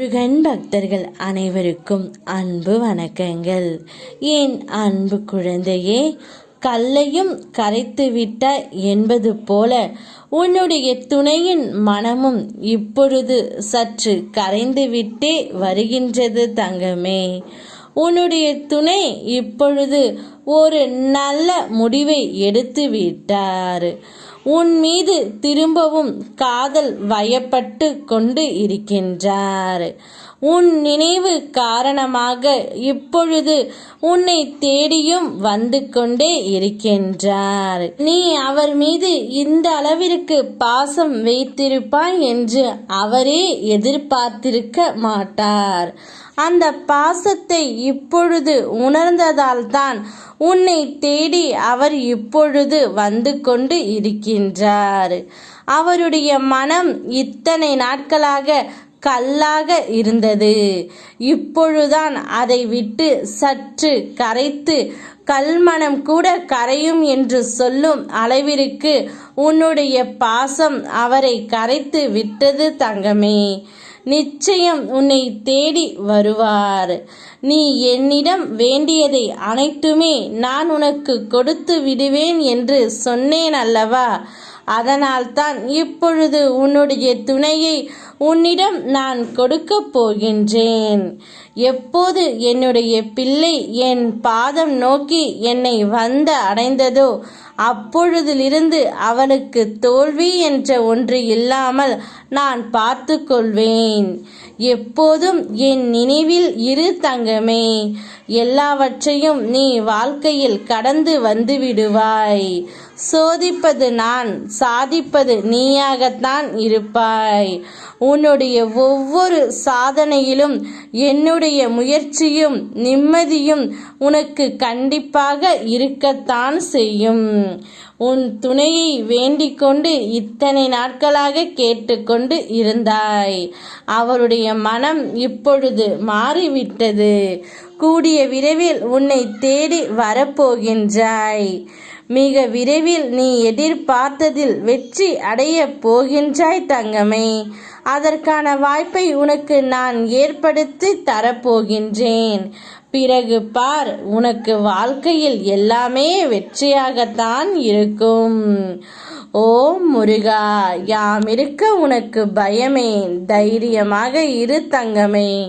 முருகன் பக்தர்கள் அனைவருக்கும் அன்பு வணக்கங்கள். என் அன்பு குழந்தையே கல்லையும் கரைத்து விட்ட என்பது போல உன்னுடைய துணையின் மனமும் இப்பொழுது சற்று கரைந்து விட்டே வருகின்றது தங்கமே. உன்னுடைய துணை இப்பொழுது ஒரு நல்ல முடிவை எடுத்து விட்டார். உன் மீது திரும்பவும் காதல் வயப்பட்டு கொண்டு இருக்கின்றார். உன் நினைவு காரணமாக இப்பொழுது உன்னை தேடியும் வந்து கொண்டே இருக்கின்றார். நீ அவர் மீது இந்த அளவிற்கு பாசம் வைத்திருப்பாய் என்று அவரே எதிர்பார்த்திருக்க மாட்டார். அந்த பாசத்தை இப்பொழுது உணர்ந்ததால்தான் உன்னை தேடி அவர் இப்பொழுது வந்து கொண்டு இருக்கின்றார். அவருடைய மனம் இத்தனை நாட்களாக கல்லாக இருந்தது. இப்பொழுதுதான் அதை விட்டு சற்று கரைத்து கல்மனம் கூட கரையும் என்று சொல்லும் அளவிற்கு உன்னுடைய பாசம் அவரை கரைத்து விட்டது தங்கமே. நிச்சயம் உன்னை தேடி வருவார். நீ என்னிடம் வேண்டியதை அனைத்துமே நான் உனக்கு கொடுத்து விடுவேன் என்று சொன்னேன் அல்லவா? அதனால்தான் இப்பொழுது உன்னுடைய துணையை உன்னிடம் நான் கொடுக்கப் போகின்றேன். எப்போது என்னுடைய பிள்ளை என் பாதம் நோக்கி என்னை வந்து அடைந்ததோ அப்பொழுதிலிருந்து அவனுக்கு தோல்வி என்ற ஒன்று இல்லாமல் நான் பார்த்து கொள்வேன். எப்போதும் என் நினைவில் இரு தங்கமே எல்லாவற்றையும் நீ வாழ்க்கையில் கடந்து வந்து விடுவாய். சோதிப்பது நான் சாதிப்பது நீயாகத்தான் இருப்பாய். உன்னுடைய ஒவ்வொரு சாதனையிலும் என்னுடைய முயற்சியும் நிம்மதியும் உனக்கு கண்டிப்பாக இருக்கத்தான் செய்யும். உன் துணையை வேண்டிக் கொண்டு இத்தனை நாட்களாக கேட்டுக்கொண்டு இருந்தாய். அவருடைய மனம் இப்பொழுது மாறிவிட்டது. கூடிய விரைவில் உன்னை தேடி வரப்போகின்றாய். மிக விரைவில் நீ எதிர்பார்த்ததில் வெற்றி அடைய போகின்றாய் தங்கமே. அதற்கான வாய்ப்பை உனக்கு நான் ஏற்படுத்தி தரப்போகின்றேன். பிறகு பார் உனக்கு வாழ்க்கையில் எல்லாமே வெற்றியாகத்தான் இருக்கும். ஓம் முருகா யாம் இருக்க உனக்கு பயமே. தைரியமாக இரு தங்கமே.